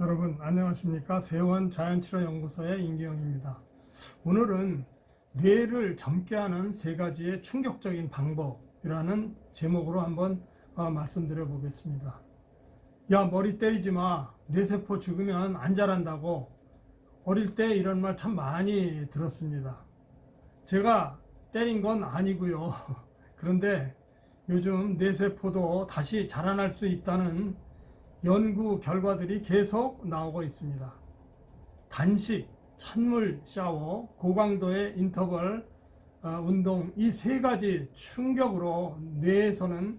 여러분 안녕하십니까 세원 자연치료연구소의 임기영입니다. 오늘은 뇌를 젊게 하는 세 가지의 충격적인 방법이라는 제목으로 한번 어, 말씀드려 보겠습니다. 야 머리 때리지 마 뇌세포 죽으면 안 자란다고 어릴 때 이런 말 참 많이 들었습니다. 제가 때린 건 아니고요. 그런데 요즘 뇌세포도 다시 자라날 수 있다는 연구 결과들이 계속 나오고 있습니다. 단식, 찬물 샤워, 고강도의 인터벌 어, 운동 이 세 가지 충격으로 뇌에서는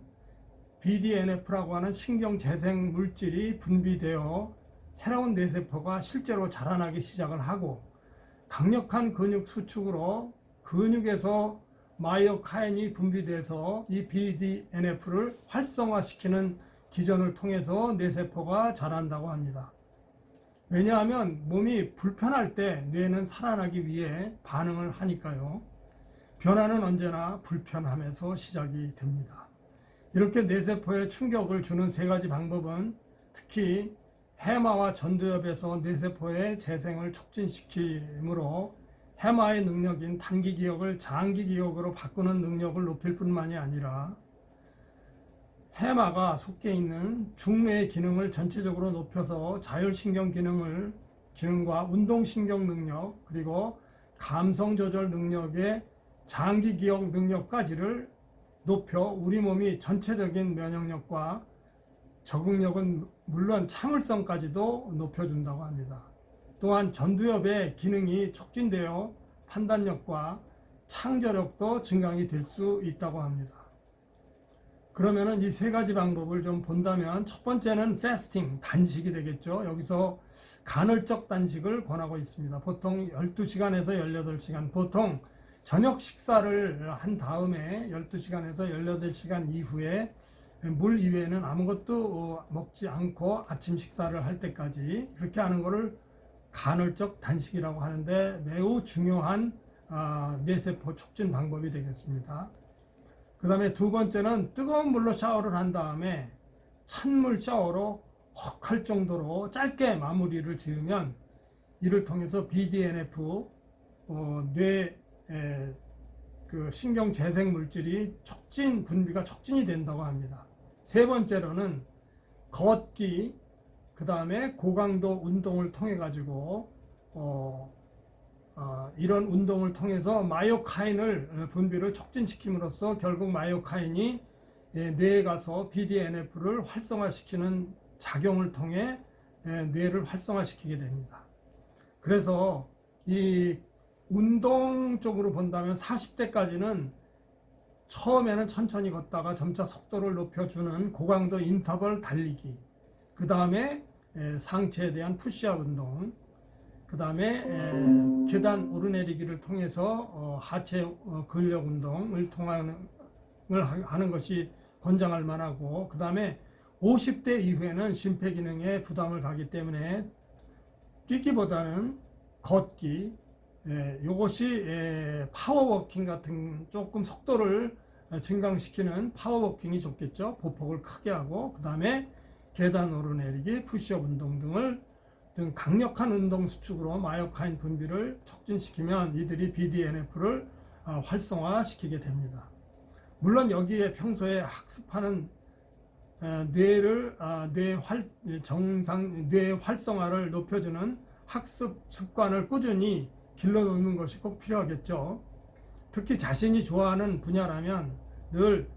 BDNF라고 하는 신경 재생 물질이 분비되어 새로운 뇌세포가 실제로 자라나기 시작을 하고 강력한 근육 수축으로 근육에서 마이오카인이 분비돼서 이 BDNF를 활성화시키는 기전을 통해서 뇌세포가 자란다고 합니다. 왜냐하면 몸이 불편할 때 뇌는 살아나기 위해 반응을 하니까요. 변화는 언제나 불편함에서 시작이 됩니다. 이렇게 뇌세포에 충격을 주는 세 가지 방법은 특히 해마와 전두엽에서 뇌세포의 재생을 촉진시키므로 해마의 능력인 단기 기억을 장기 기억으로 바꾸는 능력을 높일 뿐만이 아니라 해마가 속해 있는 중뇌의 기능을 전체적으로 높여서 자율신경 기능을 기능과 운동신경 능력 그리고 감성 조절 능력의 장기 기억 능력까지를 높여 우리 몸이 전체적인 면역력과 적응력은 물론 참을성까지도 높여준다고 합니다. 또한 전두엽의 기능이 촉진되어 판단력과 창조력도 증강이 될 수 있다고 합니다. 그러면은 이 세 가지 방법을 좀 본다면 첫 번째는 패스팅, 단식이 되겠죠. 여기서 간헐적 단식을 권하고 있습니다. 보통 12시간에서 18시간, 보통 저녁 식사를 한 다음에 12시간에서 18시간 이후에 물 이외에는 아무것도 먹지 않고 아침 식사를 할 때까지 그렇게 하는 것을 간헐적 단식이라고 하는데 매우 중요한 아, 뇌세포 촉진 방법이 되겠습니다. 그 다음에 두 번째는 뜨거운 물로 샤워를 한 다음에 찬물 샤워로 헉 할 정도로 짧게 마무리를 지으면 이를 통해서 BDNF 어, 뇌 에, 그 신경 재생 물질이 촉진 분비가 촉진이 된다고 합니다. 세 번째로는 걷기 그 다음에 고강도 운동을 통해 가지고 어, 어, 이런 운동을 통해서 마이오카인을 분비를 촉진시킴으로써 결국 마이오카인이 예, 뇌에 가서 BDNF를 활성화시키는 작용을 통해 예, 뇌를 활성화시키게 됩니다. 그래서 이 운동 쪽으로 본다면 40대까지는 처음에는 천천히 걷다가 점차 속도를 높여주는 고강도 인터벌 달리기 그 다음에 상체에 대한 푸시업 운동 그 다음에 계단 오르내리기를 통해서 어, 하체 어, 근력 운동을 통하는 하는 것이 권장할 만하고 그 다음에 50대 이후에는 심폐기능에 부담을 가기 때문에 뛰기보다는 걷기 예, 이것이 예, 파워워킹 같은 조금 속도를 증강시키는 파워워킹이 좋겠죠. 보폭을 크게 하고 그 다음에 계단 오르내리기, 푸시업 운동 등을 등 강력한 운동 수축으로 마이오카인 분비를 촉진시키면 이들이 BDNF를 어, 활성화시키게 됩니다. 물론 여기에 평소에 학습하는 어, 뇌를 아, 뇌 활, 정상 뇌 활성화를 높여주는 학습 습관을 꾸준히 길러놓는 것이 꼭 필요하겠죠. 특히 자신이 좋아하는 분야라면 늘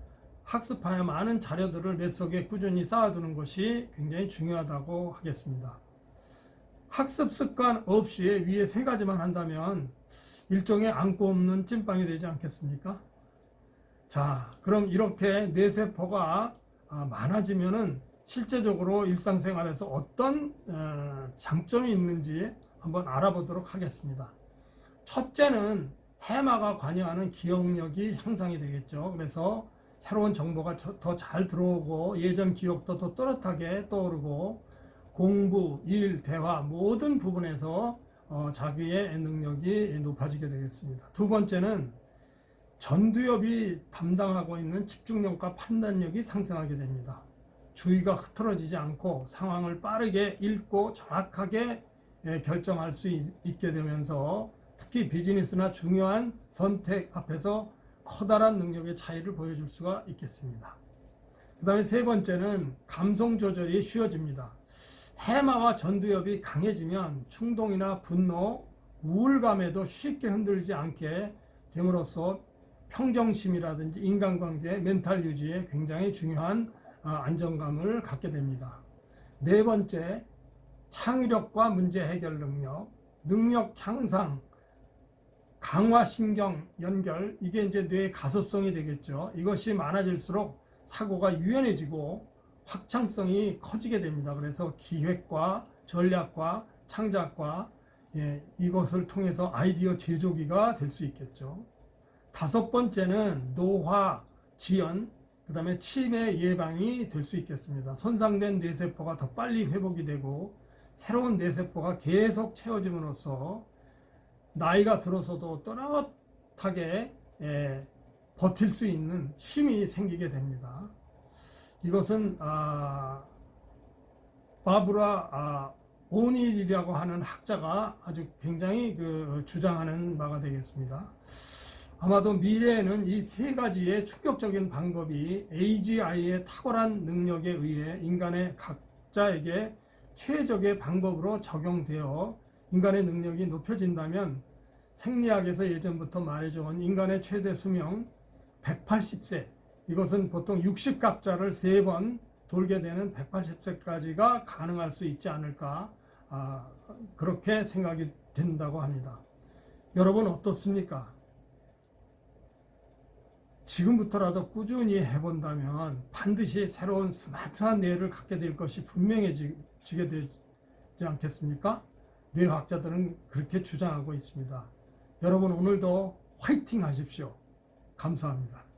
학습하여 많은 자료들을 뇌 속에 꾸준히 쌓아두는 것이 굉장히 중요하다고 하겠습니다. 학습 습관 없이 위에 세 가지만 한다면 일종의 안고 없는 찐빵이 되지 않겠습니까? 자, 그럼 이렇게 뇌세포가 아, 많아지면은 실제적으로 일상생활에서 어떤 어, 장점이 있는지 한번 알아보도록 하겠습니다. 첫째는 해마가 관여하는 기억력이 향상이 되겠죠. 그래서 새로운 정보가 더 잘 들어오고 예전 기억도 더 또렷하게 떠오르고 공부, 일, 대화 모든 부분에서 어, 자기의 능력이 높아지게 되겠습니다. 두 번째는 전두엽이 담당하고 있는 집중력과 판단력이 상승하게 됩니다. 주의가 흐트러지지 않고 상황을 빠르게 읽고 정확하게 예, 결정할 수 있- 있게 되면서 특히 비즈니스나 중요한 선택 앞에서 커다란 능력의 차이를 보여줄 수가 있겠습니다. 그 다음에 세 번째는 감성 조절이 쉬워집니다. 해마와 전두엽이 강해지면 충동이나 분노, 우울감에도 쉽게 흔들리지 않게 됨으로써 평정심이라든지 인간관계, 멘탈 유지에 굉장히 중요한 어, 안정감을 갖게 됩니다. 네 번째, 창의력과 문제 해결 능력, 능력 향상, 강화 신경 연결, 이게 이제 뇌의 가소성이 되겠죠. 이것이 많아질수록 사고가 유연해지고 확장성이 커지게 됩니다. 그래서 기획과 전략과 창작과 예, 이것을 통해서 아이디어 제조기가 될 수 있겠죠. 다섯 번째는 노화, 지연, 그 다음에 치매 예방이 될 수 있겠습니다. 손상된 뇌세포가 더 빨리 회복이 되고 새로운 뇌세포가 계속 채워짐으로써 나이가 들어서도 또렷하게 예, 버틸 수 있는 힘이 생기게 됩니다. 이것은 아, 바브라 아, 오닐이라고 하는 학자가 아주 굉장히 그 주장하는 바가 되겠습니다. 아마도 미래에는 이 세 가지의 충격적인 방법이 AGI의 탁월한 능력에 의해 인간의 각자에게 최적의 방법으로 적용되어 인간의 능력이 높여진다면 생리학에서 예전부터 말해줘온 인간의 최대 수명 180세 이것은 보통 60갑자를 세번 돌게 되는 180세까지가 가능할 수 있지 않을까 아, 그렇게 생각이 된다고 합니다. 여러분 어떻습니까? 지금부터라도 꾸준히 해본다면 반드시 새로운 스마트한 뇌를 갖게 될 것이 분명해지게 되지 않겠습니까? 뇌학자들은 그렇게 주장하고 있습니다. 여러분 오늘도 화이팅 하십시오. 감사합니다.